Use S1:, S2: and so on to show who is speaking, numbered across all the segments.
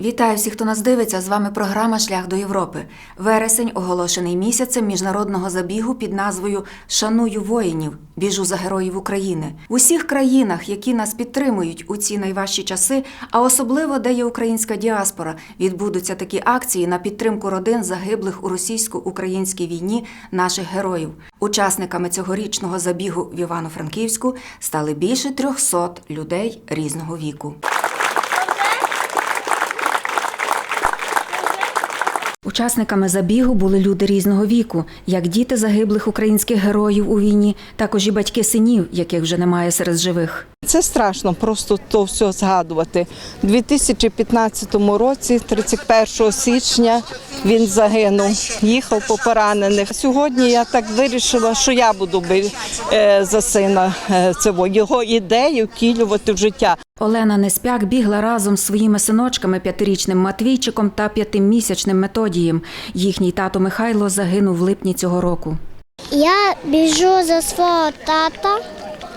S1: Вітаю всіх, хто нас дивиться. З вами програма Шлях до Європи. Вересень оголошений місяцем міжнародного забігу під назвою Шаную воїнів. Біжу за героїв України. В усіх країнах, які нас підтримують у ці найважчі часи, а особливо де є українська діаспора, відбудуться такі акції на підтримку родин загиблих у російсько-українській війні наших героїв. Учасниками цьогорічного забігу в Івано-Франківську стали більше 300 людей різного віку. Учасниками забігу були люди різного віку, як діти загиблих українських героїв у війні, також і батьки синів, яких вже немає серед живих.
S2: Це страшно просто то все згадувати. У 2015 році, 31 січня, він загинув, їхав по поранених. Сьогодні я так вирішила, що я буду би- е, за сина е, цього його ідею втілювати в життя.
S1: Олена Неспяк бігла разом з своїми синочками п'ятирічним Матвійчиком та п'ятимісячним Методієм. Їхній тато Михайло загинув в липні цього року.
S3: Я біжу за свого тата,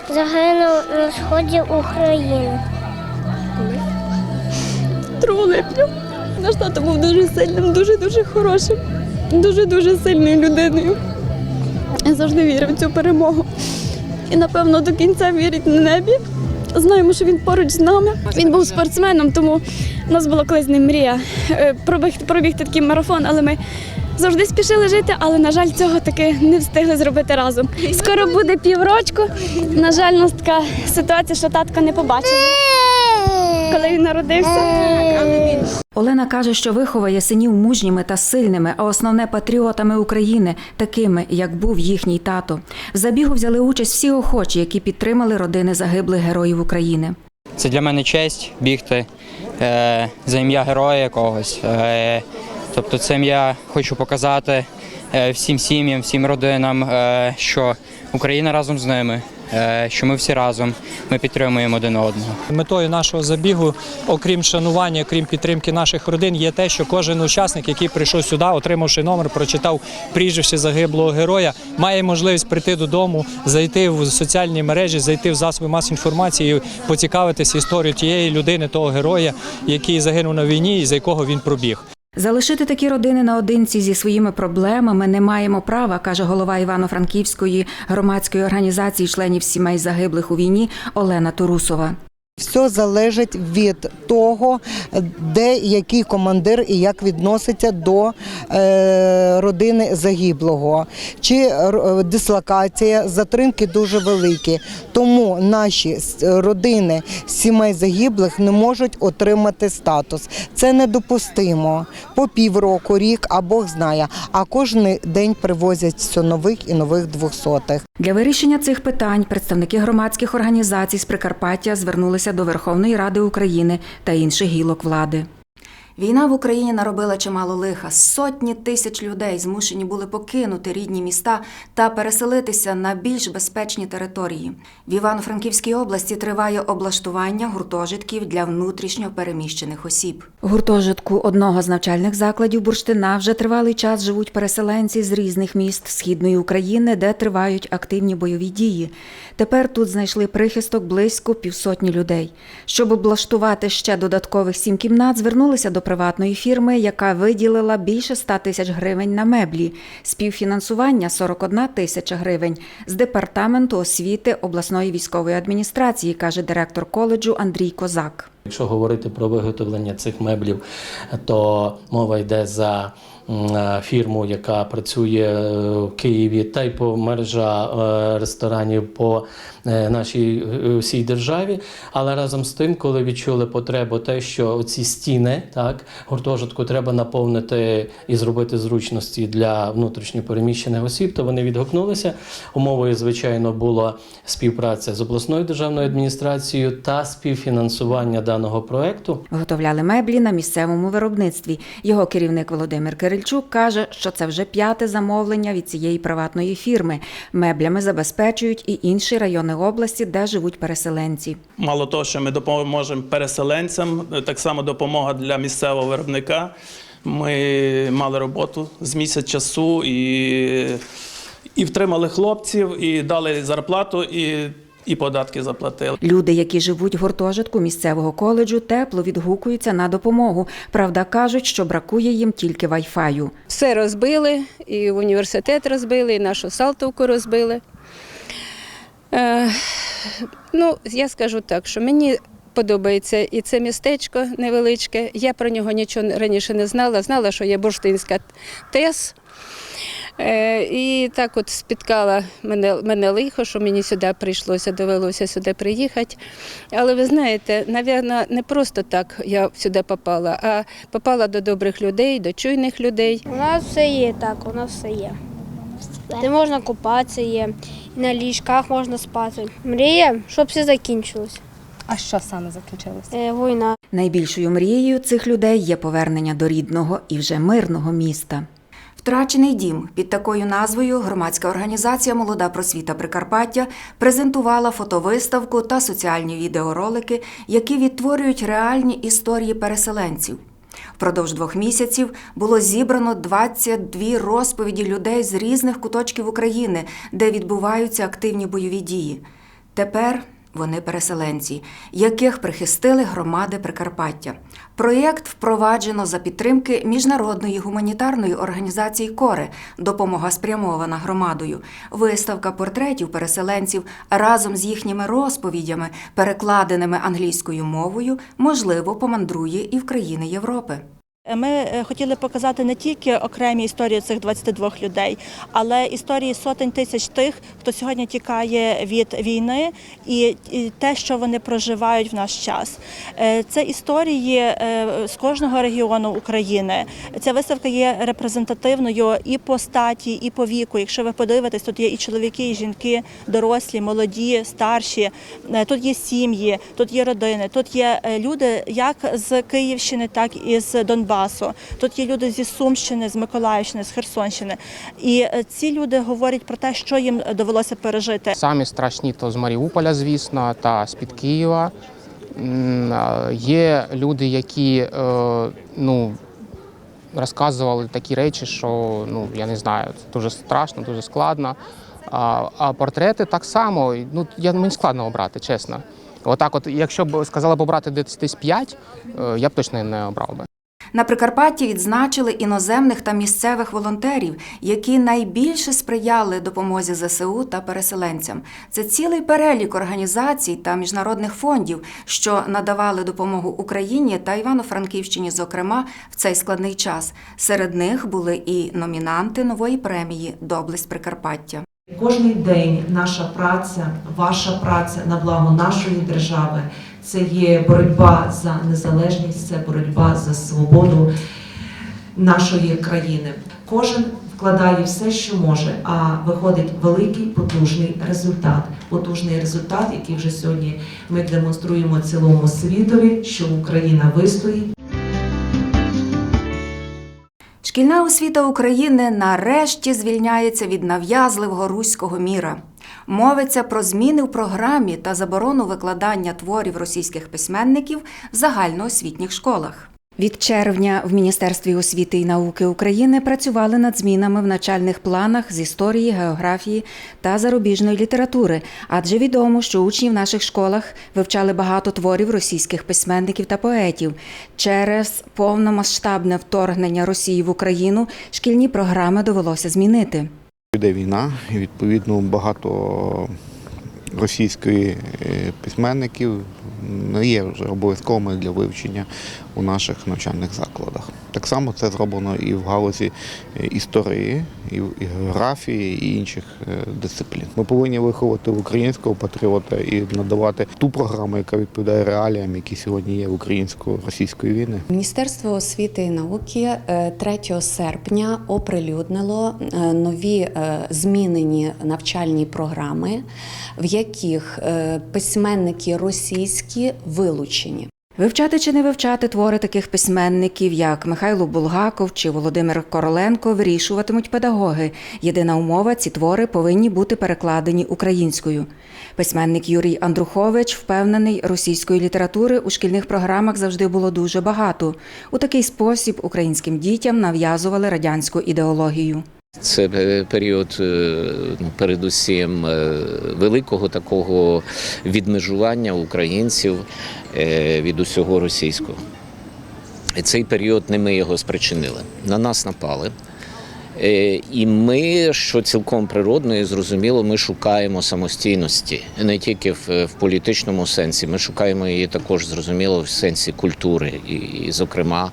S3: загинув на сході України.
S4: 2 липня. Наш тато був дуже сильним, дуже-дуже хорошим, дуже-дуже сильною людиною. Я завжди вірив в цю перемогу. І, напевно, до кінця вірить на небі. Знаємо, що він поруч з нами. Він був спортсменом, тому у нас була колись ним мрія е, пробігти, пробігти такий марафон, але ми завжди спішили жити, але, на жаль, цього таки не встигли зробити разом. Скоро буде піврочку. На жаль, у нас така ситуація, що татка не побачив, коли він народився.
S1: Олена каже, що виховає синів мужніми та сильними, а основне патріотами України, такими, як був їхній тато. В забігу взяли участь всі охочі, які підтримали родини загиблих героїв України.
S5: Це для мене честь бігти е, за ім'я героя якогось. Е, тобто, цим я хочу показати е, всім сім'ям, всім родинам, е, що Україна разом з ними, що ми всі разом, ми підтримуємо один одного.
S6: Метою нашого забігу, окрім шанування, окрім підтримки наших родин, є те, що кожен учасник, який прийшов сюди, отримавши номер, прочитав прізвище загиблого героя, має можливість прийти додому, зайти в соціальні мережі, зайти в засоби масової інформації, і поцікавитися історією тієї людини, того героя, який загинув на війні і за якого він пробіг.
S1: Залишити такі родини наодинці зі своїми проблемами не маємо права, каже голова Івано-Франківської громадської організації членів сімей загиблих у війні Олена Турусова.
S7: Все залежить від того, де який командир і як відноситься до е, родини загиблого. Чи дислокація, затримки дуже великі. Тому наші родини сімей загиблих не можуть отримати статус. Це недопустимо. По півроку, рік, а Бог знає. А кожен день привозять все нових і нових двохсотих.
S1: Для вирішення цих питань представники громадських організацій з Прикарпаття звернулися до Верховної Ради України та інших гілок влади. Війна в Україні наробила чимало лиха. Сотні тисяч людей змушені були покинути рідні міста та переселитися на більш безпечні території. В Івано-Франківській області триває облаштування гуртожитків для внутрішньо переміщених осіб. Гуртожитку одного з навчальних закладів Бурштина вже тривалий час живуть переселенці з різних міст східної України, де тривають активні бойові дії. Тепер тут знайшли прихисток близько півсотні людей. Щоб облаштувати ще додаткових сім кімнат, звернулися до приватної фірми, яка виділила більше 100 тисяч гривень на меблі. Співфінансування 41 тисяча гривень з департаменту освіти обласної військової адміністрації, каже директор коледжу Андрій Козак.
S8: Якщо говорити про виготовлення цих меблів, то мова йде за фірму, яка працює в Києві, та й по мережа е, ресторанів по е, нашій е, всій державі. Але разом з тим, коли відчули потребу, те, що ці стіни, так гуртожитку треба наповнити і зробити зручності для внутрішньопереміщених осіб, то вони відгукнулися. Умовою, звичайно, була співпраця з обласною державною адміністрацією та співфінансування даного проекту.
S1: Виготовляли меблі на місцевому виробництві. Його керівник Володимир Кирильчук каже, що це вже п'яте замовлення від цієї приватної фірми. Меблями забезпечують і інші райони області, де живуть переселенці.
S9: Мало того, що ми допоможемо переселенцям, так само допомога для місцевого виробника. Ми мали роботу з місяць часу і, і втримали хлопців, і дали зарплату. І і податки заплатили.
S1: Люди, які живуть в гуртожитку місцевого коледжу, тепло відгукуються на допомогу. Правда, кажуть, що бракує їм тільки вайфаю.
S10: Все розбили, і університет розбили, і нашу Салтовку розбили. Е, ну, я скажу так, що мені подобається і це містечко невеличке. Я про нього нічого раніше не знала. Знала, що є бурштинська ТЕС. Е, і так от спіткала мене, мене лихо, що мені сюди прийшлося, довелося сюди приїхати. Але ви знаєте, напевно, не просто так я сюди попала, а попала до добрих людей, до чуйних людей.
S3: У нас все є так, у нас все є. Де можна купатися є, і на ліжках можна спати. Мрія, щоб все закінчилось.
S4: А що саме закінчилося?
S3: Е, війна.
S1: Найбільшою мрією цих людей є повернення до рідного і вже мирного міста. Втрачений дім під такою назвою громадська організація Молода просвіта Прикарпаття презентувала фотовиставку та соціальні відеоролики, які відтворюють реальні історії переселенців. Впродовж двох місяців було зібрано 22 розповіді людей з різних куточків України, де відбуваються активні бойові дії. Тепер вони переселенці, яких прихистили громади Прикарпаття. Проєкт впроваджено за підтримки міжнародної гуманітарної організації Коре. Допомога спрямована громадою. Виставка портретів переселенців разом з їхніми розповідями, перекладеними англійською мовою, можливо, помандрує і в країни Європи.
S11: Ми е, хотіли показати не тільки окремі історії цих 22 людей, але історії сотень тисяч тих, хто сьогодні тікає від війни, і те, що вони проживають в наш час. Е, Це історії е, з кожного регіону України. Ця виставка є репрезентативною і по статі, і по віку. Якщо ви подивитесь, тут є і чоловіки, і жінки, дорослі, молоді, старші. Е, Тут є сім'ї, тут є родини, тут є е, люди як з Київщини, так і з Донбасу. Тут є люди зі Сумщини, з Миколаївщини, з Херсонщини. І е, ці люди говорять про те, що їм довелося пережити.
S12: Самі страшні то з Маріуполя, звісно, та з-під Києва. Є люди, які е, ну, розказували такі речі, що ну, я не знаю, це дуже страшно, дуже складно. А, а портрети так само, ну, я, мені складно обрати, чесно. Отак, от, якщо б сказала б обрати десь 5, е, я б точно не обрав би.
S1: На Прикарпатті відзначили іноземних та місцевих волонтерів, які найбільше сприяли допомозі ЗСУ та переселенцям. Це цілий перелік організацій та міжнародних фондів, що надавали допомогу Україні та Івано-Франківщині, зокрема, в цей складний час. Серед них були і номінанти нової премії Доблесть Прикарпаття.
S13: Кожний день наша праця, ваша праця на благо нашої держави це є боротьба за незалежність, це боротьба за свободу нашої країни. Кожен вкладає все, що може, а виходить великий потужний результат. Потужний результат, який вже сьогодні ми демонструємо цілому світові, що Україна вистоїть.
S1: Шкільна освіта України нарешті звільняється від нав'язливого руського міра. Мовиться про зміни в програмі та заборону викладання творів російських письменників в загальноосвітніх школах. Від червня в Міністерстві освіти і науки України працювали над змінами в начальних планах з історії, географії та зарубіжної літератури, адже відомо, що учні в наших школах вивчали багато творів російських письменників та поетів. Через повномасштабне вторгнення Росії в Україну шкільні програми довелося змінити.
S14: Йде війна, і відповідно багато російської е, письменників не є вже обов'язковими для вивчення у наших навчальних закладах. Так само це зроблено і в галузі е, історії, і географії, і інших е, дисциплін. Ми повинні виховати українського патріота і надавати ту програму, яка відповідає реаліям, які сьогодні є в українсько-російської війни.
S15: Міністерство освіти і науки е, 3 серпня оприлюднило е, нові е, змінені навчальні програми, в яких е, письменники російські вилучені.
S1: Вивчати чи не вивчати твори таких письменників, як Михайло Булгаков чи Володимир Короленко, вирішуватимуть педагоги. Єдина умова ці твори повинні бути перекладені українською. Письменник Юрій Андрухович впевнений, російської літератури у шкільних програмах завжди було дуже багато. У такий спосіб українським дітям нав'язували радянську ідеологію.
S16: Це е, період, е, ну, передусім, е, великого такого відмежування українців від усього російського. І цей період не ми його спричинили. На нас напали. І ми, що цілком природно і зрозуміло, ми шукаємо самостійності не тільки в, в політичному сенсі, ми шукаємо її також зрозуміло в сенсі культури, і, і зокрема,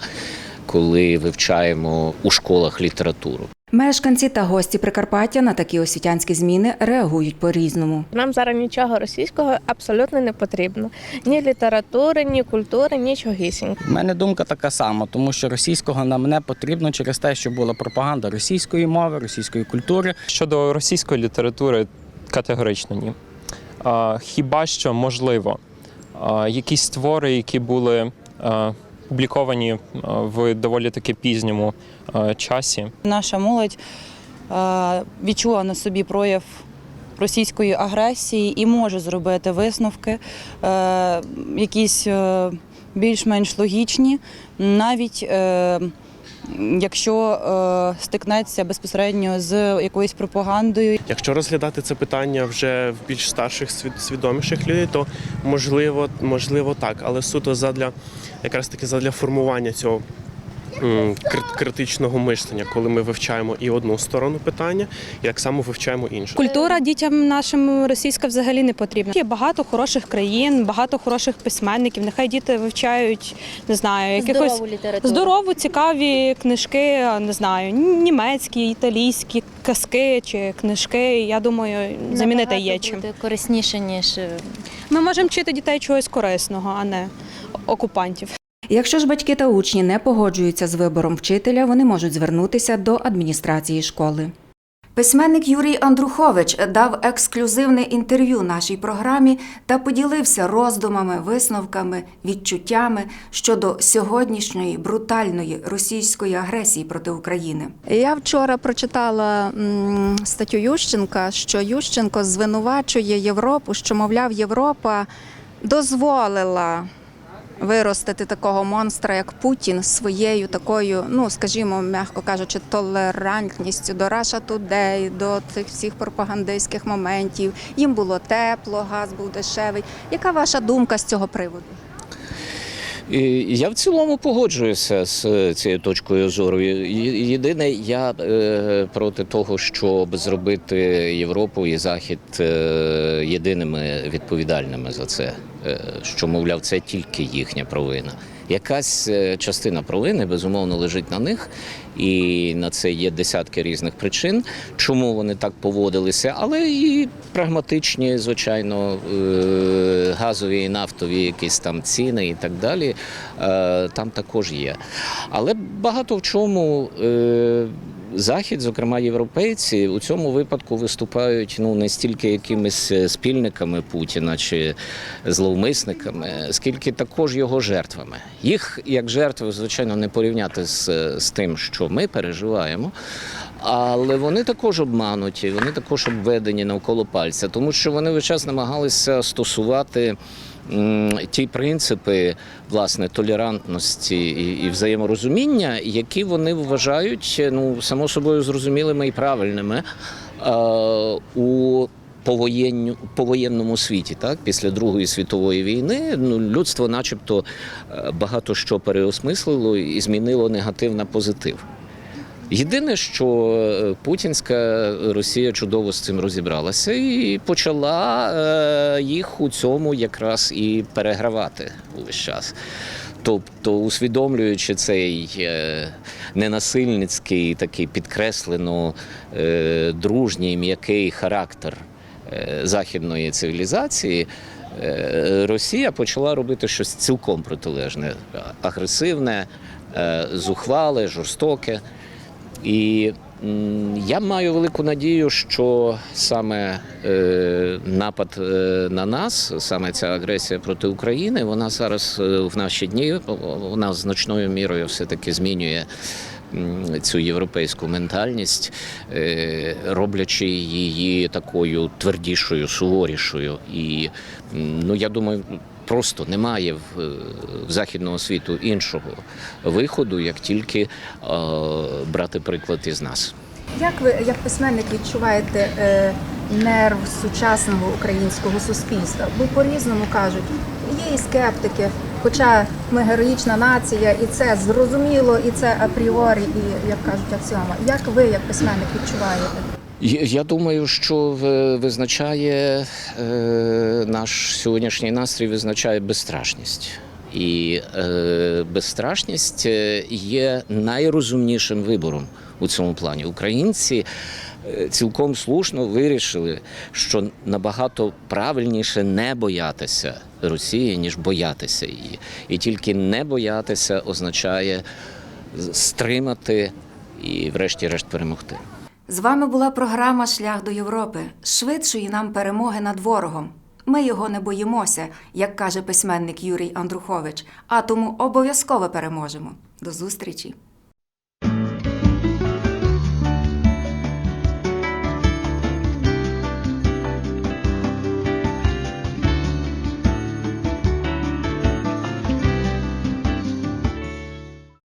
S16: коли вивчаємо у школах літературу.
S1: Мешканці та гості Прикарпаття на такі освітянські зміни реагують по-різному.
S17: Нам зараз нічого російського абсолютно не потрібно. Ні літератури, ні культури, нічогісінько.
S18: У мене думка така сама, тому що російського нам не потрібно через те, що була пропаганда російської мови, російської культури.
S19: Щодо російської літератури, категорично ні. Хіба що можливо, якісь твори, які були публіковані в доволі таки пізньому часі.
S20: Наша молодь е, відчула на собі прояв російської агресії і може зробити висновки, е, якісь е, більш-менш логічні, навіть е, якщо е, стикнеться безпосередньо з якоюсь пропагандою.
S21: Якщо розглядати це питання вже в більш старших свід- свідоміших людей, то можливо, можливо так, але суто задля якраз таки задля формування цього критичного мислення, коли ми вивчаємо і одну сторону питання, і так само вивчаємо іншу.
S22: Культура дітям нашим російська взагалі не потрібна. Є багато хороших країн, багато хороших письменників. Нехай діти вивчають, не знаю, якихось
S4: Здорову літературу.
S22: здорову, цікаві книжки, не знаю, німецькі, італійські казки чи книжки. Я думаю, замінити є чим.
S4: Буде корисніше, ніж е,
S22: Ми можемо вчити дітей чогось корисного, а не окупантів.
S1: Якщо ж батьки та учні не погоджуються з вибором вчителя, вони можуть звернутися до адміністрації школи. Письменник Юрій Андрухович дав ексклюзивне інтерв'ю нашій програмі та поділився роздумами, висновками, відчуттями щодо сьогоднішньої брутальної російської агресії проти України.
S23: Я вчора прочитала статтю Ющенка, що Ющенко звинувачує Європу, що, мовляв, Європа дозволила виростити такого монстра, як Путін, своєю такою, ну скажімо, м'яко кажучи, толерантністю до Russia Today, до цих всіх пропагандистських моментів. Їм було тепло, газ був дешевий. Яка ваша думка з цього приводу?
S16: Я в цілому погоджуюся з е, цією точкою зору. Єдине, я е, проти того, щоб зробити Європу і Захід е, єдиними відповідальними за це, що мовляв, це тільки їхня провина. Якась е, частина провини безумовно лежить на них, і на це є десятки різних причин, чому вони так поводилися, але і прагматичні, звичайно, е, газові і нафтові якісь там ціни і так далі. е, Там також є. Але багато в чому. Е, Захід, зокрема європейці, у цьому випадку виступають ну не стільки якимись е, спільниками Путіна чи зловмисниками, скільки також його жертвами. Їх як жертви, звичайно, не порівняти з, з тим, що ми переживаємо. Але вони також обмануті, вони також обведені навколо пальця, тому що вони весь час намагалися стосувати ті принципи власне толерантності і, і взаєморозуміння, які вони вважають ну само собою зрозумілими і правильними е, у повоєнню повоєнному світі, так після Другої світової війни, ну людство, начебто, е, багато що переосмислило і змінило негатив на позитив. Єдине, що е, путінська Росія чудово з цим розібралася і почала е, їх у цьому якраз і перегравати увесь час. Тобто, усвідомлюючи цей е, ненасильницький, такий підкреслено дружній м'який характер західної цивілізації, Росія почала робити щось цілком протилежне, агресивне, зухвале, жорстоке. І я маю велику надію, що саме е, напад е, на нас, саме ця агресія проти України, вона зараз е, в наші дні вона значною мірою все-таки змінює. Цю європейську ментальність, роблячи її такою твердішою, суворішою. І ну я думаю, просто немає в, е, в західного світу іншого виходу, як тільки е, брати приклад із нас.
S23: Як ви, як письменник, відчуваєте е, нерв сучасного українського суспільства? Бо по-різному кажуть, є і скептики, хоча ми героїчна нація, і це зрозуміло, і це апріорі, і як кажуть, аксіома. Як ви, як письменник, відчуваєте?
S16: Я думаю, що визначає е, наш сьогоднішній настрій визначає безстрашність. І е, безстрашність е, є найрозумнішим вибором у цьому плані. Українці цілком слушно вирішили, що набагато правильніше не боятися Росії, ніж боятися її. І тільки не боятися означає стримати і, врешті-решт, перемогти.
S1: З вами була програма Шлях до Європи, швидшої нам перемоги над ворогом. Ми його не боїмося, як каже письменник Юрій Андрухович, а тому обов'язково переможемо. До зустрічі!